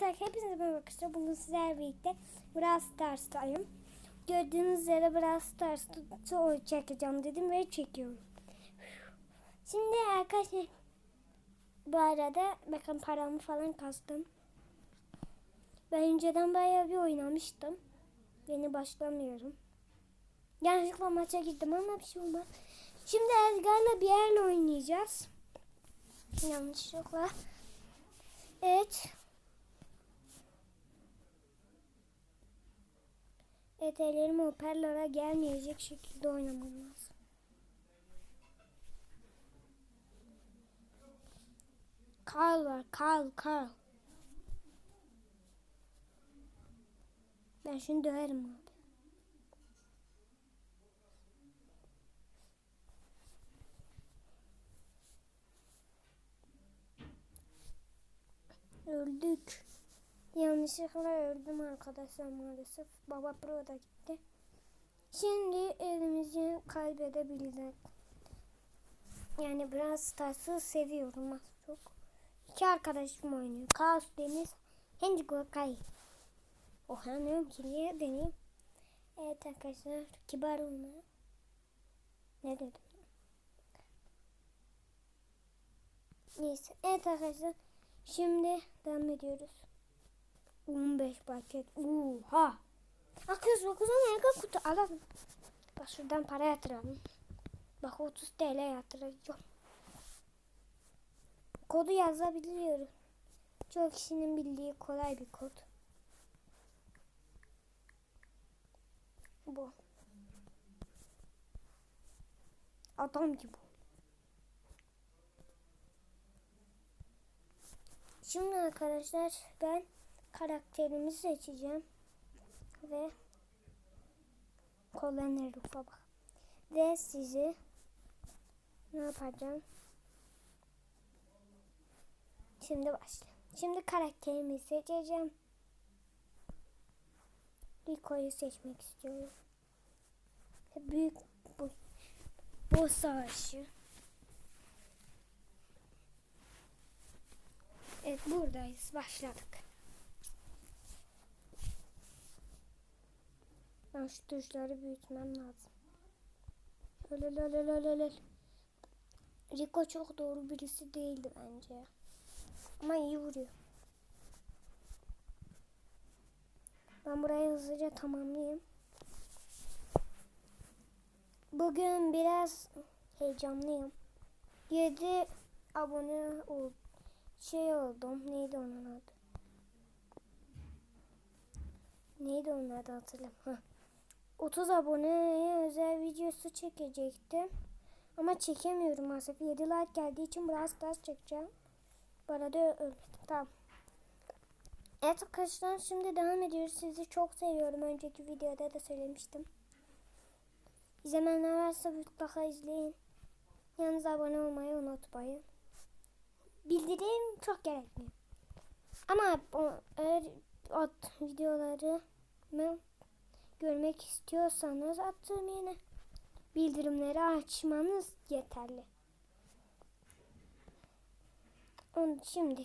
Arkadaşlar hepinize merhaba arkadaşlar. Bugün sizlerle birlikte Brawl Stars'tayım. Gördüğünüz üzere Brawl Stars'ta çekeceğim dedim ve çekiyorum. Şimdi arkadaşlar bu arada bakın paramı falan kastım. Ben önceden bayağı bir oynamıştım. Yeni başlamıyorum. Yanlışlıkla maça girdim ama bir şey olmaz. Şimdi Edgar'la bir yerle oynayacağız. Yanlışlıkla. Evet. Evet ellerim hoparlöre gelmeyecek şekilde oynamam lazım. Karl var. Karl, Karl. Ben şunu döverim abi. Öldük. Yanlışlıkla öldüm arkadaşlar maalesef. Baba pro da gitti. Şimdi elimizi kaybedebildik. Yani biraz Stars'ı seviyorum az çok. İki arkadaşım oynuyor. Kaos Deniz, Henry Gokay. Oha ne ki niye deneyeyim. Evet arkadaşlar kibar olma. Ne dedim? Neyse. Evet arkadaşlar. Şimdi devam ediyoruz. 15 paket. Oha. Akıyoruz 9 mega kutu alalım. Bak şuradan para yatıralım. Bak 30 TL yatıracağım. Kodu yazabiliyorum. Çok kişinin bildiği kolay bir kod. Bu. Adam gibi. Şimdi arkadaşlar ben karakterimi seçeceğim. Ve Colonel Rufa. Ve sizi ne yapacağım? Şimdi başla. Şimdi karakterimi seçeceğim. Rico'yu seçmek istiyorum. Büyük bu, bu savaşı. Evet buradayız. Başladık. Ben şu tuşları büyütmem lazım. Öyle. Rico çok doğru birisi değildi bence. Ama iyi vuruyor. Ben burayı hızlıca tamamlayayım. Bugün biraz heyecanlıyım. 7 abone ol şey oldum. Neydi onun adı? Neydi onun adı hatırlamıyorum. 30 aboneye özel videosu çekecektim. Ama çekemiyorum maalesef. 7 like geldiği için biraz daha çekeceğim. Bu arada ölmedim. Tamam. Evet arkadaşlar şimdi devam ediyoruz. Sizi çok seviyorum. Önceki videoda da söylemiştim. İzlemeyenler varsa mutlaka izleyin. Yalnız abone olmayı unutmayın. Bildirim çok gerekmiyor. Ama o, eğer at videolarımı görmek istiyorsanız attığım yine bildirimleri açmanız yeterli. Onu şimdi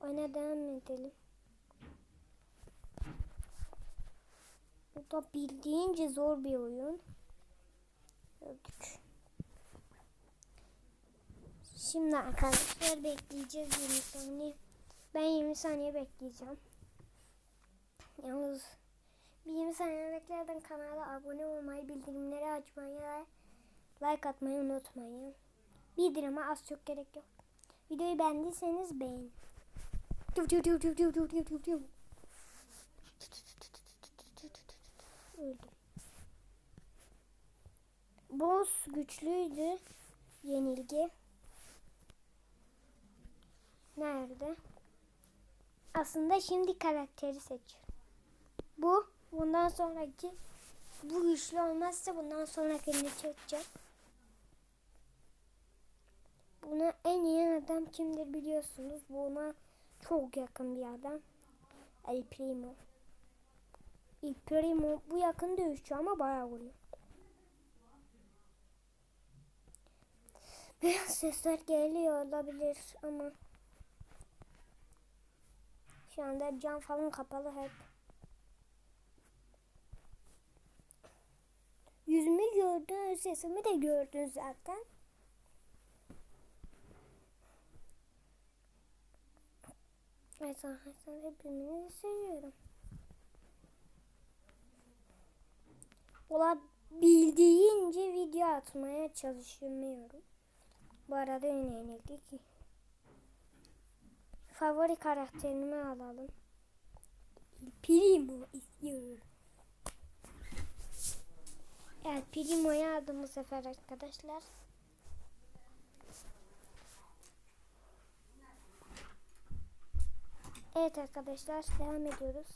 oyuna devam edelim. Bu da bildiğince zor bir oyun. Öldük. Şimdi arkadaşlar bekleyeceğiz 20 saniye. Ben 20 saniye bekleyeceğim. Yalnız bir 20 beklerden kanala abone olmayı, bildirimleri açmayı ve like atmayı unutmayın. Bildirime az çok gerek yok. Videoyu beğendiyseniz beğenin. Öldüm. Boss güçlüydü. Yenilgi. Nerede? Aslında şimdi karakteri seçiyorum. Bu. Bundan sonraki bu güçlü olmazsa bundan sonrakini çekeceğim. Buna en iyi adam kimdir biliyorsunuz. Buna çok yakın bir adam. El Primo. El Primo bu yakın dövüşçü ama bayağı vuruyor. Biraz sesler geliyor olabilir ama Şu anda cam falan kapalı hep. Yüzümü gördün, sesimi de gördün zaten. Evet arkadaşlar hepinizi seviyorum. Olabildiğince video atmaya çalışıyorum. Bu arada yine yenildik. Favori karakterimi alalım. Primo istiyorum. Evet Primo'yu aldım bu sefer arkadaşlar. Evet arkadaşlar devam ediyoruz.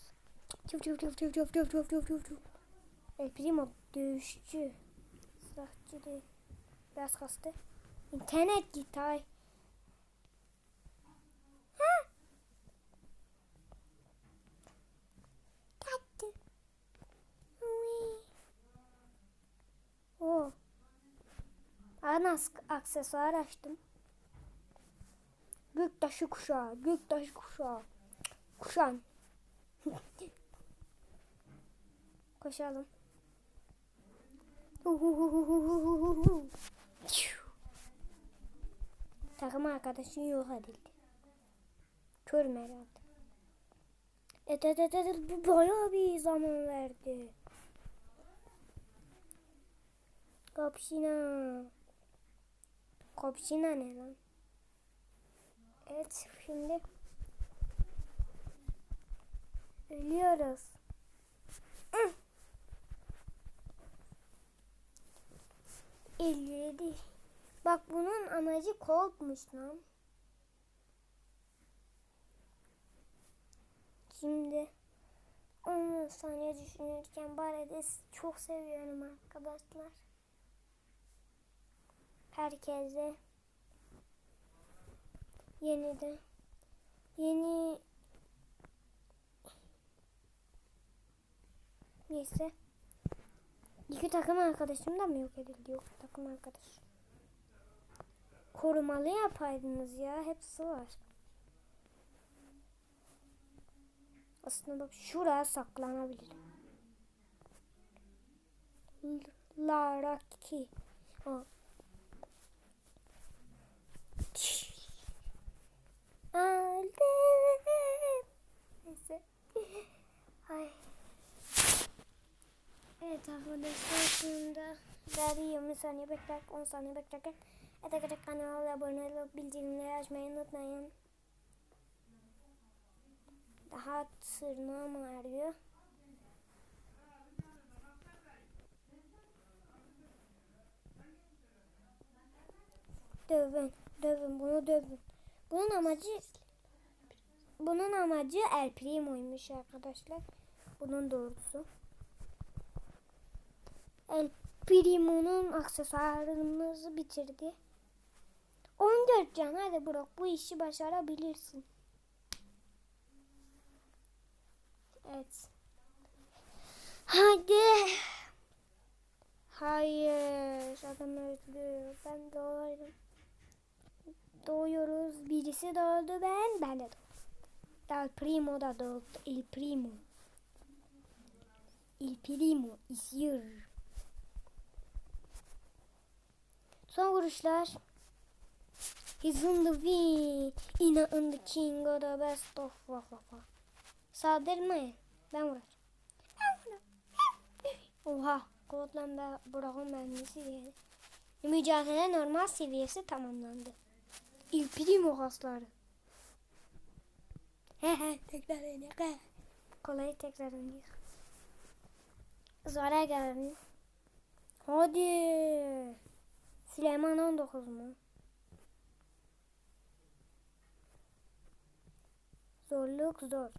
Çuf çuf çuf çuf çuf çuf çuf çuf çuf çuf. El Primo dövüşçü. Silahçı değil. Biraz kastı. İnternet gitti ay. Ha! Kattı. Uy. Oo. Ana aksesuar açtım. Göktaşı kuşağı, göktaşı kuşağı. Kuşan. Koşalım. Takım arkadaşın yok edildi. Körüm herhalde. Evet evet evet bu bayağı bir zaman verdi. Kapşina. Kapşina ne lan? Evet şimdi ölüyoruz. 57. Bak bunun amacı Colt'muş lan. Şimdi 10 saniye düşünürken bari de çok seviyorum arkadaşlar. Herkese yeni de yeni neyse. İki takım arkadaşım da mı yok edildi? Yok takım arkadaş. Korumalı yapaydınız ya hepsi var. Aslında bak şuraya saklanabilirim Laraki o Öldüm. Neyse. Ay. Evet arkadaşlar şimdi daha bir 20 saniye bekler 10 saniye beklerken Etek kanala abone olup bildirimleri açmayı unutmayın. Daha tırnağım ağrıyor. Dövün, dövün, bunu dövün. Bunun amacı bunun amacı El Primo'ymuş arkadaşlar. Bunun doğrusu. El Primo'nun aksesuarımızı bitirdi. 14 can hadi Brock bu işi başarabilirsin. Evet. Hadi. Hayır. Adam öldü. Ben doğayım doğuyoruz. Birisi doğdu ben, ben de doğdum. El Primo da doğdu. El Primo. El Primo is here. Son vuruşlar. He's in the win. In on the king of the best of wah wah wah. Saldırmayın. Ben vuracağım. Oha. Kodlan Burak'ın mermisi geldi. Mücadele normal seviyesi tamamlandı. Il primo hasları. He he tekrar oynayalım. Kolay tekrar oynayalım. Zara geldi. Hadi. Süleyman 19 mu? Zorluk zor.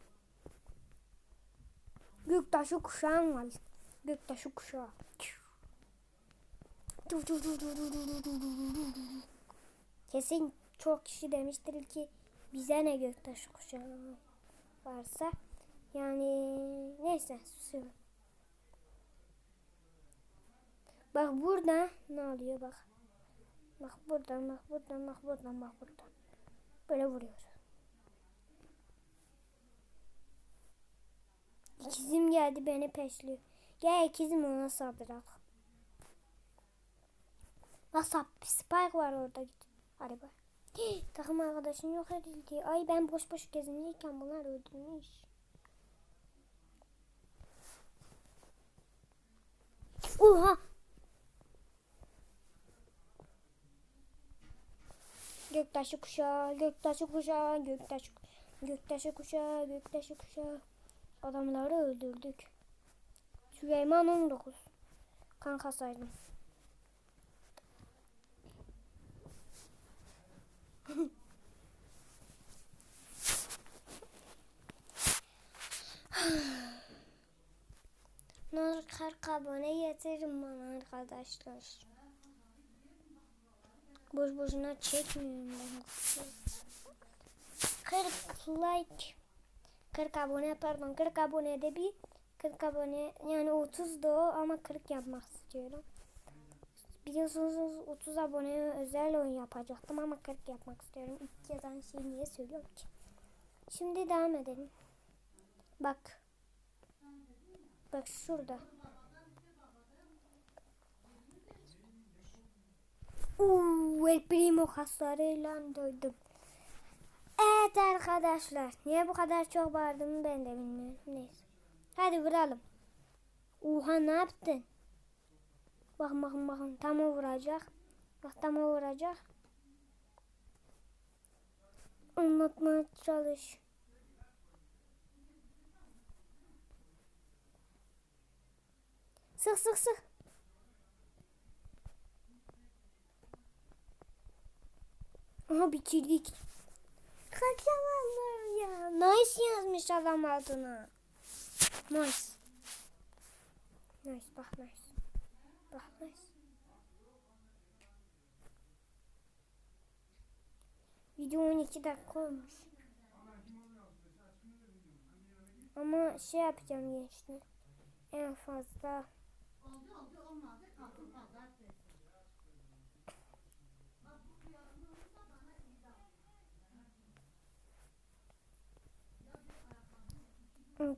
Göktaşı kuşağın var. Göktaşı kuşağı. Kesin çok kişi demiştir ki bize ne göktaş kuşağı varsa yani neyse susuyorum. Bak burada ne oluyor bak. Bak buradan bak buradan bak buradan bak buradan. Böyle vuruyor. İkizim geldi beni peşliyor. Gel ikizim ona saldırak. Bak Spike var orada git. Hadi bak. Takım arkadaşın yok edildi. Ay ben boş boş gezinirken bunlar öldürmüş. Oha! Göktaşı kuşağı, göktaşı kuşağı, göktaşı, göktaşı kuşağı, göktaşı kuşağı. Adamları öldürdük. Süleyman 19. Kanka saydım. Nur 40 abone getirin bana arkadaşlar. Boş boşuna çekmiyorum ben. 40 like 40 abone pardon 40 abonede bir 40 abone yani 30 da o ama 40 yapmak istiyorum. Biliyorsunuz 30 abone özel oyun yapacaktım ama 40 yapmak istiyorum. İlk yazan şey niye söylüyorum ki? Şimdi devam edelim. Bak. Bak şurada. Uuu El Primo hasarıyla dövdüm. Evet arkadaşlar. Niye bu kadar çok bağırdığımı ben de bilmiyorum. Neyse. Hadi vuralım. Oha ne yaptın? Bakın bakın bakın. Tam o vuracak. Bak tam o vuracak. Anlatmaya çalış. Sık sık sık. Aha bitirdik. Kaçamadım ya. Nice yazmış adam adına. Nice. Nice bak nice. Bak nice. Video 12 dakika olmuş. Ama şey yapacağım gençler. En fazla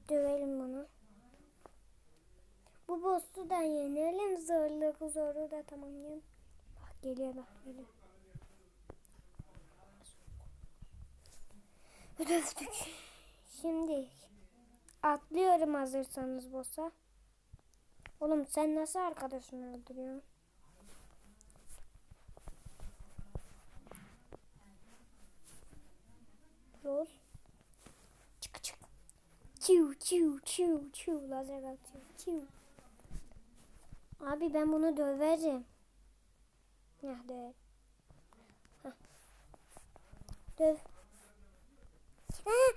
Dövelim bunu. Bu boss'u da yenelim. Zorluğu zoru da tamamlayalım. Bak geliyor bak geliyor. Dövdük. Şimdi atlıyorum hazırsanız boss'a. Oğlum sen nasıl arkadaşını öldürüyorsun? Rol. Çık çık. Çiu çiu çiu çiu lazer atıyor. Çiu. Abi ben bunu döverim. Döv. Hah. Döv. Ah!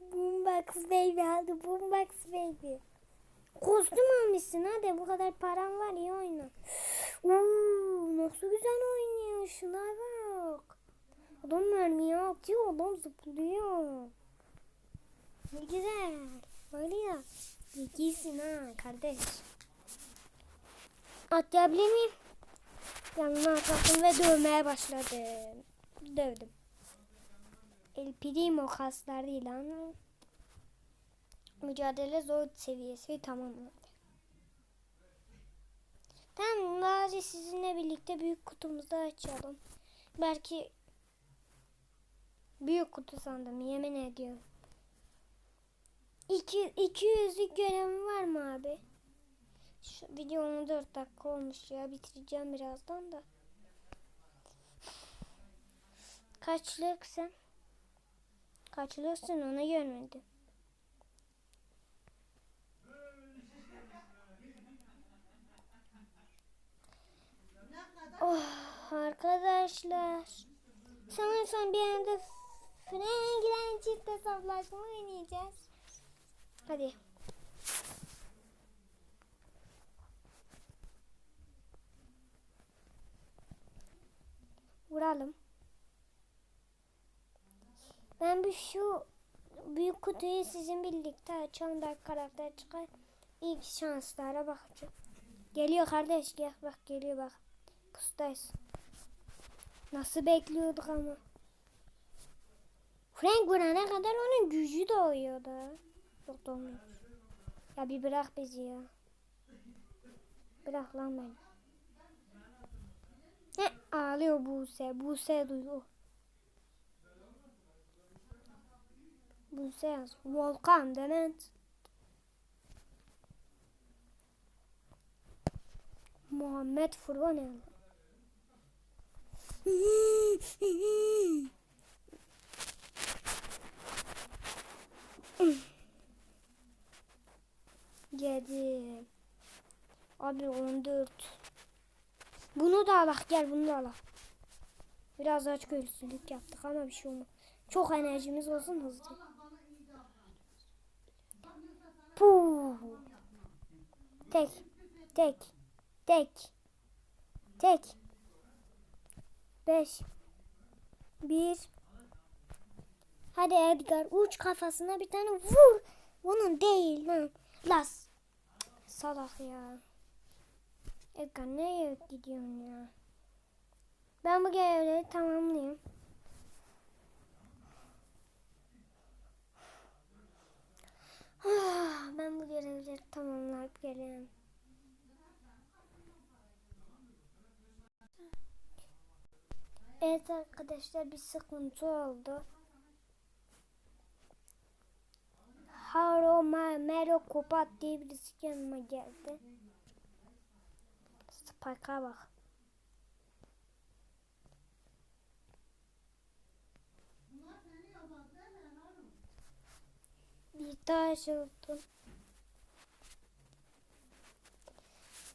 Boombox baby aldı. Boombox baby. Kostüm almışsın hadi bu kadar param var iyi oyna. Uuu nasıl güzel oynuyor şuna bak. Adam mermiye atıyor adam zıplıyor. Ne güzel. Var ya. İyisin ha kardeş. Atlayabilir miyim? Yanına atladım ve dövmeye başladım. Dövdüm. El Primo kaslarıyla mücadele zor seviyesi tamamlandı. Tamam bari sizinle birlikte büyük kutumuzu açalım. Belki büyük kutu sandım yemin ediyorum. İki, 200'lük görevim var mı abi? Şu video 14 dakika olmuş ya bitireceğim birazdan da. Kaçlıksın? Kaçlıksın onu görmedim. Oh arkadaşlar. Sanırsam bir anda Frank'den çift hesaplaşma oynayacağız. Hadi. Vuralım. Ben bir şu büyük kutuyu sizin birlikte açalım. Belki karakter çıkar. İlk şanslara bakacağım. Geliyor kardeş gel bak geliyor bak. Pustayız. Nasıl bekliyorduk ama. Frank vurana kadar onun gücü doğuyordu. Yok doğmuyor. Ya bir bırak bizi ya. Bırak lan beni. Ne ağlıyor Buse. Buse duyuyor. Buse yaz. Volkan Demet. Muhammed Furkan yazdı. Yedi. Abi on dört. Bunu da alak gel bunu da alak. Biraz aç gözlülük yaptık ama bir şey olmaz. Çok enerjimiz olsun hızlı. Puh. Tek. Tek. Tek. Tek. Beş. Bir. Hadi Edgar uç kafasına bir tane vur. Bunun değil lan. Las. Salak ya. Edgar nereye gidiyorsun ya? Ben bu görevleri tamamlayayım. Ah, ben bu görevleri tamamlayıp geleyim. Evet arkadaşlar bir sıkıntı oldu. Ma Mero Kopat diye birisi yanıma geldi. Spike'a bak. Bir oldum.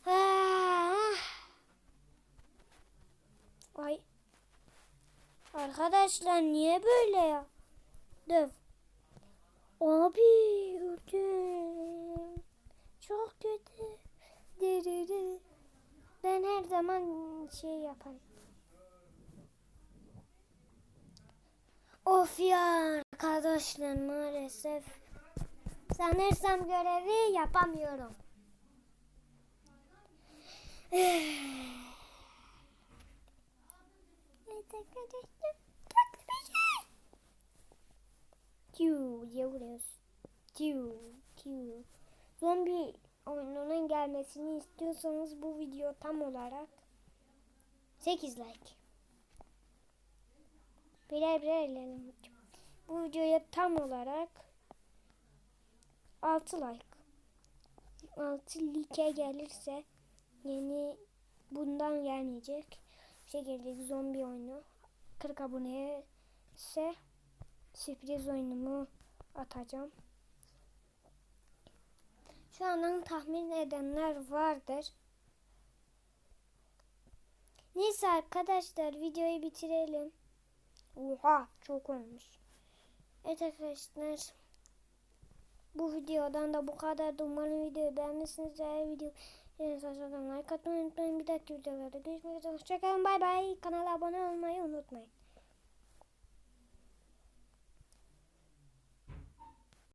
Ah. Ay. Arkadaşlar niye böyle ya? Döv. Abi öldüm. Çok kötü. Dırırı. Ben her zaman şey yaparım. Of ya arkadaşlar maalesef. Sanırsam görevi yapamıyorum. Evet arkadaşlar. Çok güzel. Tiu diye vuruyoruz. Tiu, tiu. Zombi oyununun gelmesini istiyorsanız bu video tam olarak 8 like. Birer birer ilerleyelim. Bu videoya tam olarak 6 like. 6 like gelirse yeni bundan gelmeyecek. Şey gelecek zombi oyunu. 40 aboneye ise sürpriz oyunumu atacağım. Şu andan tahmin edenler vardır. Neyse arkadaşlar videoyu bitirelim. Oha çok olmuş. Evet arkadaşlar. Bu videodan da bu kadar. Umarım videoyu beğenmişsiniz. Eğer video beğenirseniz like atmayı unutmayın. Bir dahaki videolarda görüşmek üzere. Hoşçakalın. Bay bay. Kanala abone olmayı unutmayın.